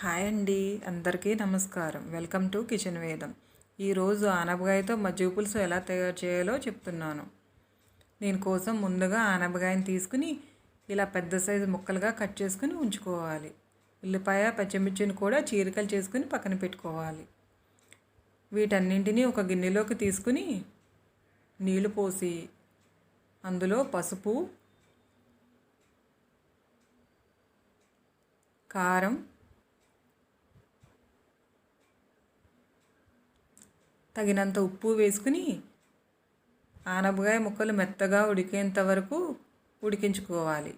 Hi అండి అందరికీ నమస్కారం. వెల్కమ్ టు కిచెన్ వేదం. ఈరోజు ఆనపకాయతో మజ్జిగ పులుసు ఎలా తయారు చేయాలో చెప్తున్నాను. దీనికోసం ముందుగా ఆనపకాయని తీసుకుని ఇలా పెద్ద సైజు ముక్కలుగా కట్ చేసుకుని ఉంచుకోవాలి. ఉల్లిపాయ పచ్చిమిర్చిని కూడా చీరికలు చేసుకుని పక్కన పెట్టుకోవాలి. వీటన్నింటినీ ఒక గిన్నెలోకి తీసుకుని నీళ్ళు పోసి అందులో పసుపు కారం తగినంత ఉప్పు వేసుకుని ఆనపకాయ ముక్కలు మెత్తగా ఉడికేంత వరకు ఉడికించుకోవాలి.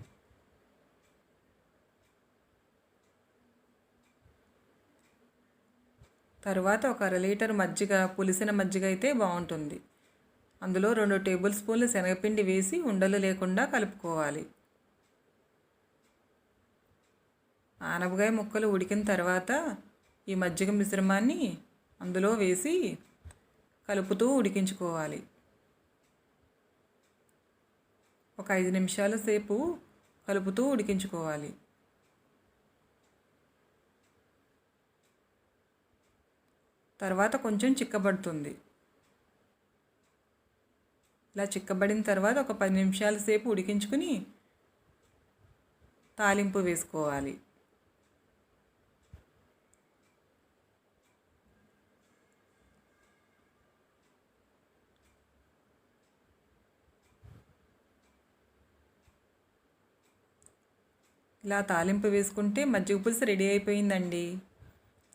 తర్వాత ఒక అర లీటర్ మజ్జిగ పులిసిన మజ్జిగ అయితే బాగుంటుంది. అందులో రెండు టేబుల్ స్పూన్లు శనగపిండి వేసి ఉండలు లేకుండా కలుపుకోవాలి. ఆనపకాయ ముక్కలు ఉడికిన తర్వాత ఈ మజ్జిగ మిశ్రమాన్ని అందులో వేసి కలుపుతూ ఉడికించుకోవాలి. ఒక ఐదు నిమిషాల సేపు కలుపుతూ ఉడికించుకోవాలి. తర్వాత కొంచెం చిక్కబడుతుంది. ఇలా చిక్కబడిన తర్వాత ఒక పది నిమిషాల సేపు ఉడికించుకుని తాలింపు వేసుకోవాలి. ఇలా తాలింపు వేసుకుంటే మజ్జిగ పులుసు రెడీ అయిపోయిందండి.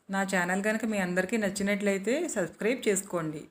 నా ఛానల్ కనుక మీ అందరికీ నచ్చినట్లయితే సబ్స్క్రైబ్ చేసుకోండి.